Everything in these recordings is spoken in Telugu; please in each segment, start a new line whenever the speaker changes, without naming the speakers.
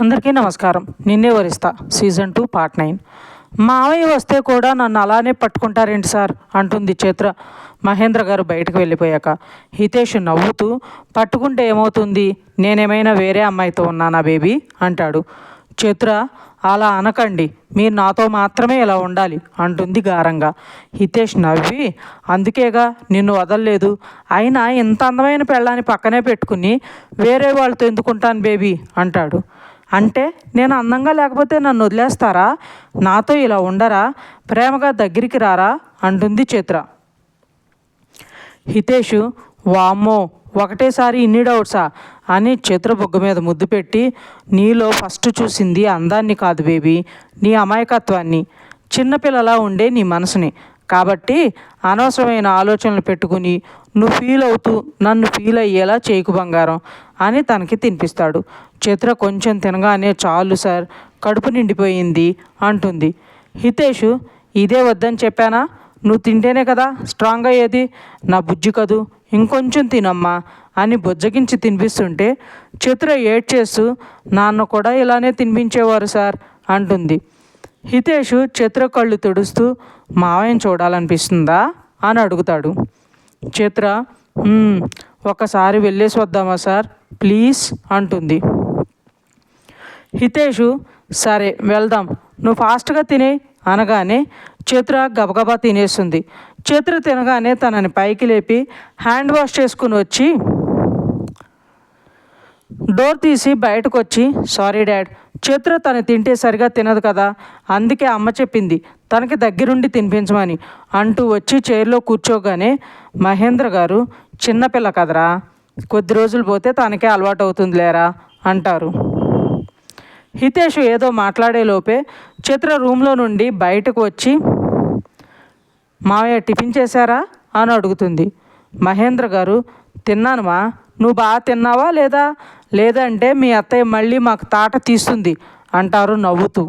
అందరికీ నమస్కారం. Ninne Varista season two part nine. మావయ్య వస్తే కూడా నన్ను అలానే పట్టుకుంటారేంటి సార్? అంటుంది చిత్ర. మహేంద్ర గారు బయటకు వెళ్ళిపోయాక. హితేష్ నవ్వుతూ పట్టుకుంటే ఏమవుతుంది? నేనేమైనా వేరే అమ్మాయితో ఉన్నానా బేబీ? అంటాడు. చిత్ర అలా అనకండి. మీరు నాతో మాత్రమే ఇలా ఉండాలి అంటుంది గారంగా. హితేష్ నవ్వి అందుకేగా నిన్ను వదలలేదు. అయినా ఇంత అందమైన పెళ్ళాన్ని పక్కనే పెట్టుకుని వేరే వాళ్ళతో ఎందుకుంటాను బేబీ? అంటాడు. అంటే నేను అందంగా లేకపోతే నన్ను వదిలేస్తారా? నాతో ఇలా ఉండరా? ప్రేమగా దగ్గరికి రారా? అంటుంది చిత్ర. హితేషు వామ్మో ఒకటేసారి ఇన్ని డౌట్సా? అని చిత్ర బొగ్గ మీద ముద్దు పెట్టి నీలో ఫస్ట్ చూసింది అందాన్ని కాదు బేబీ నీ అమాయకత్వాన్ని. చిన్నపిల్లలా ఉండే నీ మనసుని. కాబట్టి అనవసరమైన ఆలోచనలు పెట్టుకుని నువ్వు ఫీల్ అవుతూ నన్ను ఫీల్ అయ్యేలా చేయకు బంగారం అని తనకి తినిపిస్తాడు. చిత్ర కొంచెం తినగానే చాలు సార్ కడుపు నిండిపోయింది అంటుంది. హితేషు ఇదే వద్దని చెప్పానా? నువ్వు తింటేనే కదా స్ట్రాంగ్ అయ్యేది. నా బుజ్జి కదూ ఇంకొంచెం తినమ్మా అని బుజ్జగించి తినిపిస్తుంటే చిత్ర ఏడ్ చేస్తూ నాన్న కూడా ఇలానే తినిపించేవారు సార్ అంటుంది. హితేషు చిత్ర కళ్ళు తుడుస్తూ మావయ్యని చూడాలనిపిస్తుందా? అని అడుగుతాడు. చిత్ర ఒకసారి వెళ్ళేసి వద్దామా సార్? ప్లీజ్ అంటుంది. హితేషు సరే వెళ్దాం. నువ్వు ఫాస్ట్గా తినే అనగానే చిత్ర గబగబా తినేస్తుంది. చిత్ర తినగానే తనని పైకి లేపి హ్యాండ్ వాష్ చేసుకుని వచ్చి డోర్ తీసి బయటకు వచ్చి సారీ డాడ్ చిత్ర తను తింటే సరిగా తినదు కదా అందుకే అమ్మ చెప్పింది తనకి దగ్గరుండి తినిపించమని అంటూ వచ్చి చైర్లో కూర్చోగానే మహేంద్ర గారు చిన్నపిల్ల కదరా కొద్ది రోజులు పోతే తనకే అలవాటు అవుతుంది లేరా అంటారు. హితేష్ ఏదో మాట్లాడే లోపే చిత్ర రూమ్లో నుండి బయటకు వచ్చి మావయ్య టిఫిన్ చేశారా? అని అడుగుతుంది. మహేంద్ర గారు తిన్నానుమా నువ్వు బాగా తిన్నావా లేదా? లేదంటే మీ అత్తయ్య మళ్ళీ మాకు తాట తీస్తుంది అంటారు నవ్వుతూ.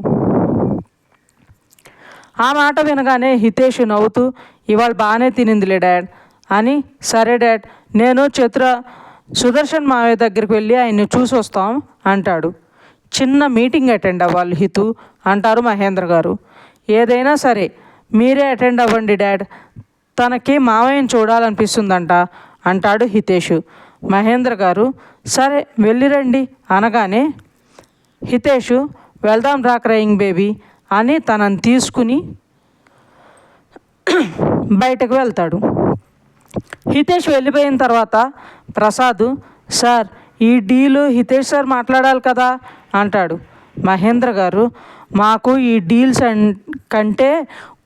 ఆ మాట వినగానే హితేష్ నవ్వుతూ ఇవాళ బాగానే తినిందిలే డాడ్ అని సరే డాడ్ నేను చిత్ర సుదర్శన్ మావయ్య దగ్గరికి వెళ్ళి ఆయన్ని చూసి వస్తాం అంటాడు. చిన్న మీటింగ్ అటెండ్ అవ్వాలి హితు అంటారు మహేంద్ర గారు. ఏదైనా సరే మీరే అటెండ్ అవ్వండి డాడ్ తనకి మావయ్యని చూడాలనిపిస్తుందంట అంటాడు హితేష్. మహేంద్ర గారు సరే వెళ్ళిరండి అనగానే హితేషు వెళ్దాం రా క్రయింగ్ బేబీ అని తనని తీసుకుని బయటకు వెళ్తాడు. హితేష్ వెళ్ళిపోయిన తర్వాత ప్రసాద్ సార్ ఈ డీలు హితేష్ సార్ మాట్లాడాలి కదా అంటాడు. మహేంద్ర గారు మాకు ఈ డీల్స్ కంటే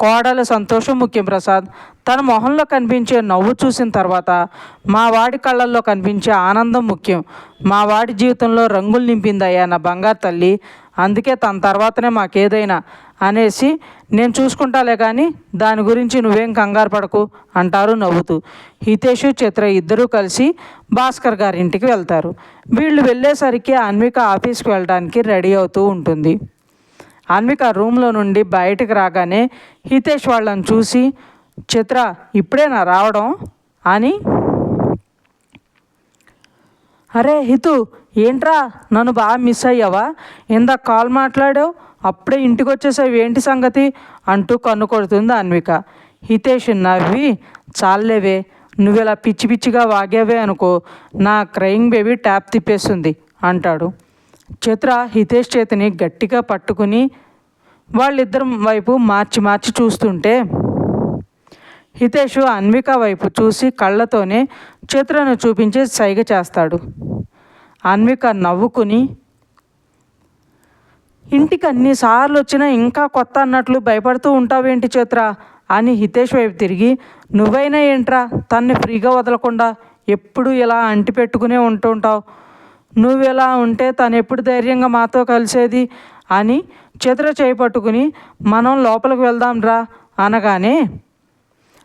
కోడల సంతోషం ముఖ్యం ప్రసాద్. తన మొహంలో కనిపించే నవ్వు చూసిన తర్వాత మా వాడి కళ్ళల్లో కనిపించే ఆనందం ముఖ్యం. మా వాడి జీవితంలో రంగులు నింపిందయ్యా నా బంగారు తల్లి. అందుకే తన తర్వాతనే మాకేదైనా అనేసి నేను చూసుకుంటాలే కానీ దాని గురించి నువ్వేం కంగారు పడకు అంటారు నవ్వుతూ. హితేష్ చిత్ర ఇద్దరూ కలిసి భాస్కర్ గారి ఇంటికి వెళ్తారు. వీళ్ళు వెళ్ళేసరికి అన్విక ఆఫీస్కి వెళ్ళడానికి రెడీ అవుతూ ఉంటుంది. అన్విక రూమ్లో నుండి బయటకు రాగానే హితేష్ వాళ్ళని చూసి చిత్ర ఇప్పుడేనా రావడం? అని. అరే హితు ఏంట్రా? నన్ను బాగా మిస్ అయ్యావా? ఇందాక కాల్ మాట్లాడావు అప్పుడే ఇంటికి వచ్చేసావు ఏంటి సంగతి? అంటూ కన్ను కొడుతుంది అన్విక. హితేష్ నవ్వి చాలేవే నువ్వు ఇలా పిచ్చి పిచ్చిగా వాగావే అనుకో నా క్రయింగ్ బేబీ ట్యాప్ తిప్పేస్తుంది అంటాడు. చిత్ర హితేష్ చేతిని గట్టిగా పట్టుకుని వాళ్ళిద్దరం వైపు మార్చి మార్చి చూస్తుంటే హితేష్ అన్విక వైపు చూసి కళ్ళతోనే చిత్రను చూపించి సైగ చేస్తాడు. అన్విక నవ్వుకుని ఇంటికి అన్నిసార్లు వచ్చినా ఇంకా కొత్త అన్నట్లు భయపడుతూ ఉంటావేంటి చిత్ర? అని హితేష్ వైపు తిరిగి నువ్వైనా ఏంట్రా? తన్ని ఫ్రీగా వదలకుండా ఎప్పుడు ఇలా అంటి పెట్టుకునే ఉంటుంటావు? నువ్వు ఇలా ఉంటే తను ఎప్పుడు ధైర్యంగా మాతో కలిసేది? అని చిత్ర చేయి పట్టుకుని మనం లోపలికి వెళ్దాం రా అనగానే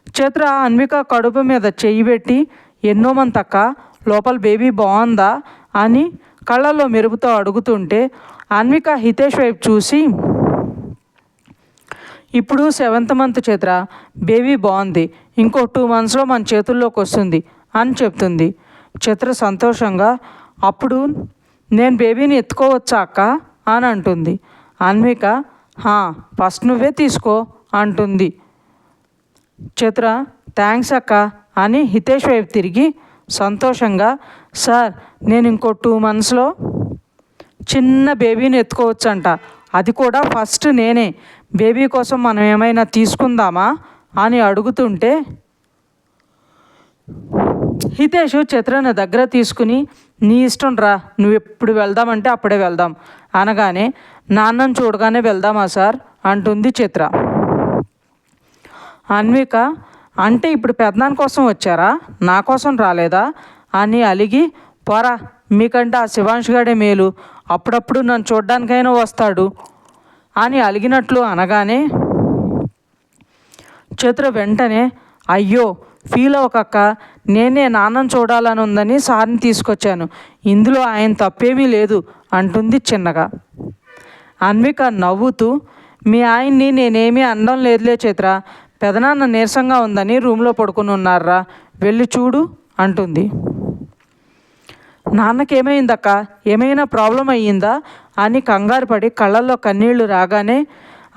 చేత్ర అన్విక కడుపు మీద చెయ్యి పెట్టి ఎన్నో మంతక్క లోపల బేబీ బాగుందా అని కళ్ళల్లో మెరుపుతో అడుగుతుంటే అన్విక హితేష్ వైపు చూసి ఇప్పుడు సెవెంత్ మంత్ చేత్ర బేబీ బాగుంది ఇంకో టూ మంత్స్లో మన చేతుల్లోకి వస్తుంది అని చెప్తుంది. చిత్ర సంతోషంగా అప్పుడు నేను బేబీని ఎత్తుకోవచ్చా అక్క? అని అంటుంది. అన్విక "హా, ఫస్ట్ నువ్వే తీసుకో అంటుంది. చిత్ర థ్యాంక్స్ అక్క అని హితేష్ వైపు తిరిగి సంతోషంగా సార్ నేను ఇంకో టూ మంత్స్లో చిన్న బేబీని ఎత్తుకోవచ్చంట. అది కూడా ఫస్ట్ నేనే. బేబీ కోసం మనం ఏమైనా తీసుకుందామా? అని అడుగుతుంటే హితేష్ చిత్రను దగ్గర తీసుకుని నీ ఇష్టం రా నువ్వు ఎప్పుడు వెళ్దామంటే అప్పుడే వెళ్దాం. అనగానే నాన్నను చూడగానే వెళ్దామా సార్? అంటుంది చిత్ర. అన్విక అంటే ఇప్పుడు పెద్దనాన్న కోసం వచ్చారా? నా కోసం రాలేదా? అని అలిగి పోరా మీకంటే ఆ శివాంష్ గడే మేలు. అప్పుడప్పుడు నన్ను చూడ్డానికైనా వస్తాడు. అని అలిగినట్లు అనగానే చతుర వెంటనే అయ్యో ఫీల్ అవ్వకక్క. నేనే నాన్నను చూడాలని ఉందని సార్ని తీసుకొచ్చాను. ఇందులో ఆయన తప్పేమీ లేదు అంటుంది చిన్నగా. అన్విక నవ్వుతూ మీ ఆయన్ని నేనేమీ అనడం లేదులే చిత్ర. పెదనాన్న నీరసంగా ఉందని రూమ్లో పడుకుని ఉన్నారా? వెళ్ళి చూడు అంటుంది. నాన్నకేమైందక్క? ఏమైనా ప్రాబ్లం అయ్యిందా? అని కంగారు పడి కళ్ళల్లో కన్నీళ్ళు రాగానే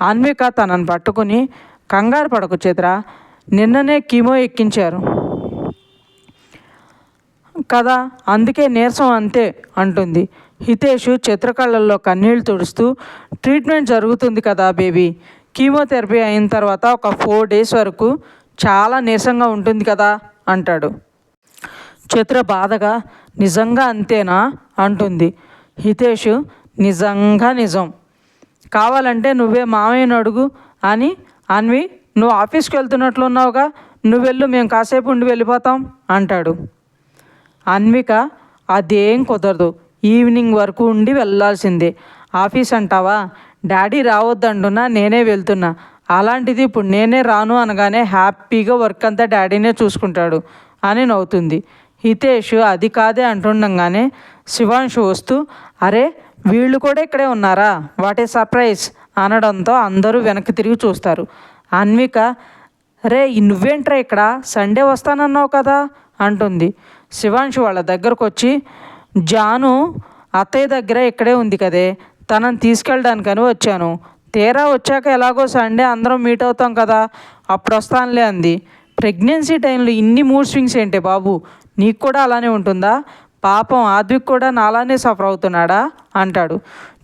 అన్విక తనను పట్టుకుని కంగారు పడకు చిత్ర నిన్ననే కీమో ఎక్కించారు. కదా అందుకే నీరసం అంతే అంటుంది. హితేషు చిత్రకళల్లో కన్నీళ్ళు తుడుస్తూ ట్రీట్మెంట్ జరుగుతుంది కదా బేబీ కీమోథెరపీ అయిన తర్వాత ఒక ఫోర్ డేస్ వరకు చాలా నీరసంగా ఉంటుంది కదా అంటాడు. చిత్ర బాధగా నిజంగా అంతేనా? అంటుంది. హితేష్ నిజంగా నిజం. కావాలంటే నువ్వే మామయ్యను అడుగు అని అన్వి నువ్వు ఆఫీస్కి వెళ్తున్నట్లున్నావుగా నువ్వు వెళ్ళు మేము కాసేపు ఉండి వెళ్ళిపోతాం అంటాడు. అన్విక అదేం కుదరదు ఈవినింగ్ వరకు ఉండి వెళ్ళాల్సిందే. ఆఫీస్ అంటావా? డాడీ రావద్దంటున్నా నేనే వెళ్తున్నా. అలాంటిది ఇప్పుడు నేనే రాను అనగానే హ్యాపీగా వర్క్ అంతా డాడీనే చూసుకుంటాడు అని నవ్వుతుంది. హితేష్ అది కాదే అంటుండగానే శివాంశు వస్తూ అరే వీళ్ళు కూడా ఇక్కడే ఉన్నారా? వాట్ ఏ సర్ప్రైజ్ అనడంతో అందరూ వెనక్కి తిరిగి చూస్తారు. అన్విక రే నువ్వేంట్రా ఇక్కడ? సండే వస్తానన్నావు కదా అంటుంది. శివాంశు వాళ్ళ దగ్గరకు వచ్చి జాను అత్తయ్య దగ్గర ఇక్కడే ఉంది కదే. తనని తీసుకెళ్ళడానికని వచ్చాను. తీరా వచ్చాక ఎలాగో సండే అందరం మీట్ అవుతాం కదా అప్పుడు వస్తానులే అంది. ప్రెగ్నెన్సీ టైంలో ఇన్ని మూడ్ స్వింగ్స్ ఏంటి బాబు? నీకు కూడా అలానే ఉంటుందా? పాపం ఆద్విక్ కూడా నాలానే సఫర్ అవుతున్నాడా? అంటాడు.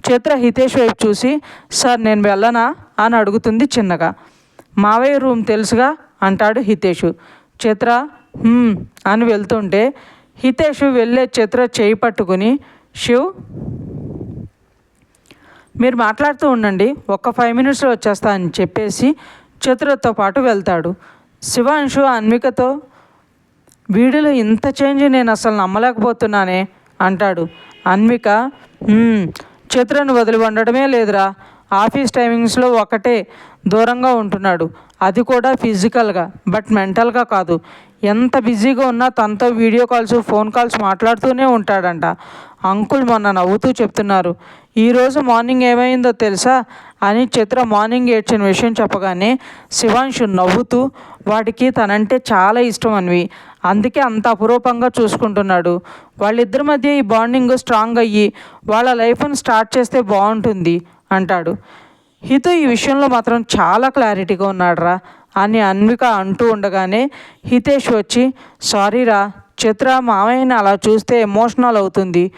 చిత్ర హితేష్ వైపు చూసి సార్ నేను వెళ్ళనా? అని అడుగుతుంది చిన్నగా. మావయ్య రూమ్ తెలుసుగా? అంటాడు హితేష్. చిత్ర అని వెళ్తుంటే హితేష్ వెళ్ళే చిత్ర చేయి పట్టుకుని శివ్ మీరు మాట్లాడుతూ ఉండండి ఒక్క ఫైవ్ మినిట్స్లో వచ్చేస్తా అని చెప్పేసి చతురతో పాటు వెళ్తాడు. శివాంశు అన్వికతో వీడిలో ఇంత చేంజ్ నేను అసలు నమ్మలేకపోతున్నానే అంటాడు. అన్విక చతురను వదిలి ఉండడమే లేదురా ఆఫీస్ టైమింగ్స్లో ఒకటే దూరంగా ఉంటున్నాడు. అది కూడా ఫిజికల్గా బట్ మెంటల్గా కాదు. ఎంత బిజీగా ఉన్నా తనతో వీడియో కాల్స్ ఫోన్ కాల్స్ మాట్లాడుతూనే ఉంటాడంట. అంకుల్ మొన్న నవ్వుతూ చెప్తున్నారు. ఈరోజు మార్నింగ్ ఏమైందో తెలుసా? అని చిత్ర మార్నింగ్ ఏడ్చిన విషయం చెప్పగానే శివాంశు నవ్వుతూ వాడికి తనంటే చాలా ఇష్టం అనివి. అందుకే అంత అపురూపంగా చూసుకుంటున్నాడు. వాళ్ళిద్దరి మధ్య ఈ బాండింగ్ స్ట్రాంగ్ అయ్యి వాళ్ళ లైఫ్ని స్టార్ట్ చేస్తే బాగుంటుంది. అంటాడు. హితు ఈ విషయంలో మాత్రం చాలా క్లారిటీగా ఉన్నాడురా. అని అన్విక అంటూ ఉండగానే హితేష్ వచ్చి సారీరా చిత్ర మామయ్యని అలా చూస్తే ఎమోషనల్ అవుతుంది.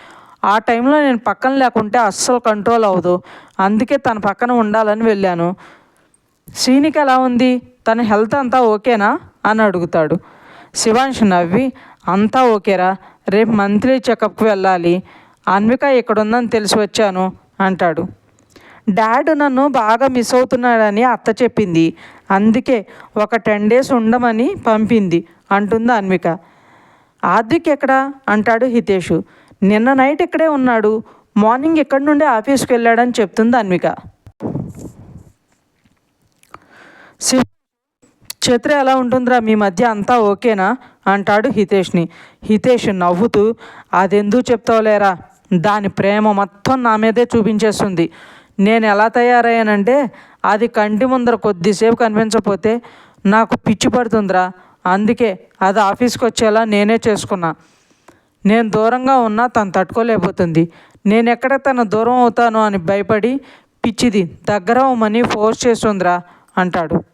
ఆ టైంలో నేను పక్కన లేకుంటే అస్సలు కంట్రోల్ అవ్వదు. అందుకే తన పక్కన ఉండాలని వెళ్ళాను. శ్రీనికి ఎలా ఉంది? తన హెల్త్ అంతా ఓకేనా? అని అడుగుతాడు. శివాంష్ నవ్వి అంతా ఓకేరా. రేపు మంత్లీ చెకప్కి వెళ్ళాలి. అన్విక ఇక్కడ ఉందని తెలిసి వచ్చాను అంటాడు. డాడ్ నన్ను బాగా మిస్ అవుతున్నాడని అత్త చెప్పింది. అందుకే ఒక టెన్ డేస్ ఉండమని పంపింది అంటుంది అన్విక. ఆద్విక్ ఎక్కడా? అంటాడు హితేషు. నిన్న నైట్ ఇక్కడే ఉన్నాడు. మార్నింగ్ ఇక్కడి నుండి ఆఫీస్కి వెళ్ళాడని చెప్తుంది అన్విక. శివ చిత్ర ఎలా ఉంటుందిరా? మీ మధ్య అంతా ఓకేనా? అంటాడు హితేష్ని. హితేష్ నవ్వుతూ అదెందుకు చెప్తావులేరా? దాని ప్రేమ మొత్తం నా మీదే చూపించేస్తుంది. నేను ఎలా తయారయ్యానంటే అది కంటి ముందర కొద్దిసేపు కనిపించకపోతే నాకు పిచ్చి పడుతుందిరా. అందుకే అది ఆఫీస్కి వచ్చేలా నేనే చేసుకున్నా. నేను దూరంగా ఉన్నా తను తట్టుకోలేకపోతుంది. నేను ఎక్కడ తను దూరం అవుతానో అని భయపడి పిచ్చిది దగ్గర అవ్వమని ఫోర్స్ చేస్తుందిరా అంటాడు.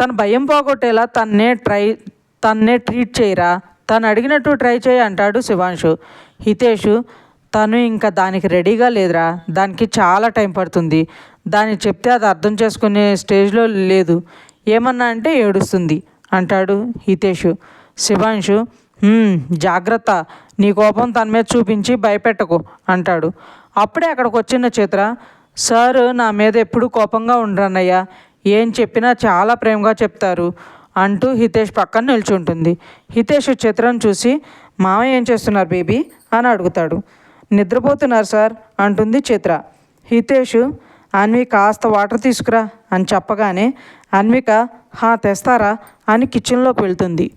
తన భయం పోగొట్టేలా తన్నే ట్రై తన్నే ట్రీట్ చేయరా. తను అడిగినట్టు ట్రై చేయి అంటాడు శివాంశు. హితేషు తను ఇంకా దానికి రెడీగా లేదురా. దానికి చాలా టైం పడుతుంది. దాన్ని చెప్తే అది అర్థం చేసుకునే స్టేజ్లో లేదు. ఏమన్నా అంటే ఏడుస్తుంది. అంటాడు హితేషు. శివాంశు జాగ్రత్త. నీ కోపం తన మీద చూపించి భయపెట్టకు అంటాడు. అప్పుడే అక్కడికి వచ్చిన చిత్ర సార్ నా మీద ఎప్పుడు కోపంగా ఉండరన్నయ్య. ఏం చెప్పినా చాలా ప్రేమగా చెప్తారు అంటూ హితేష్ పక్కన నిల్చుంటుంది. హితేష్ చిత్రం చూసి మామయ్య ఏం చేస్తున్నారు బేబీ? అని అడుగుతాడు. నిద్రపోతున్నారు సార్ అంటుంది చిత్ర. హితేష్ అన్వి కాస్త వాటర్ తీసుకురా అని చెప్పగానే అన్విక హా తెస్తారా? అని కిచెన్లోకి వెళ్తుంది.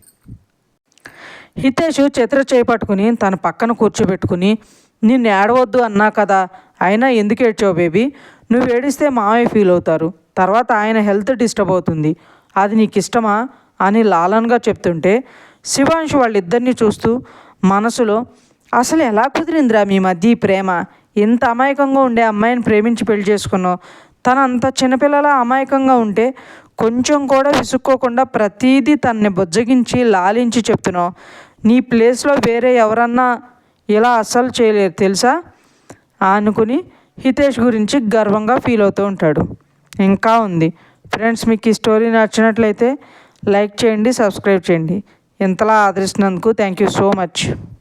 హితేష్ చిత్ర చేపట్టుకుని తన పక్కన కూర్చోబెట్టుకుని నిన్ను ఏడవద్దు అన్నా కదా అయినా ఎందుకు ఏడ్చావు బేబీ? నువ్వు ఏడిస్తే మామయ్య ఫీల్ అవుతారు. తర్వాత ఆయన హెల్త్ డిస్టర్బ్ అవుతుంది. అది నీకు ఇష్టమా? అని లాలన్గా చెప్తుంటే శివాంశు వాళ్ళిద్దరిని చూస్తూ మనసులో అసలు ఎలా కుదిరిందిరా మీ మధ్య ఈ ప్రేమ? ఇంత అమాయకంగా ఉండే అమ్మాయిని ప్రేమించి పెళ్ళి చేసుకున్నావు? తను అంత చిన్నపిల్లల అమాయకంగా ఉంటే కొంచెం కూడా విసుక్కోకుండా ప్రతీదీ తనని బుజ్జగించి లాలించి చెప్తున్నావు. నీ ప్లేస్లో వేరే ఎవరన్నా ఇలా అస్సలు చేయలేరు తెలుసా? అనుకుని హితేష్ గురించి గర్వంగా ఫీల్ అవుతూ ఉంటాడు. ఇంకా ఉంది. ఫ్రెండ్స్ మీకు ఈ స్టోరీ నచ్చినట్లయితే లైక్ చేయండి సబ్స్క్రైబ్ చేయండి. ఇంతలా ఆదరిస్తున్నందుకు థ్యాంక్ యూ సో మచ్.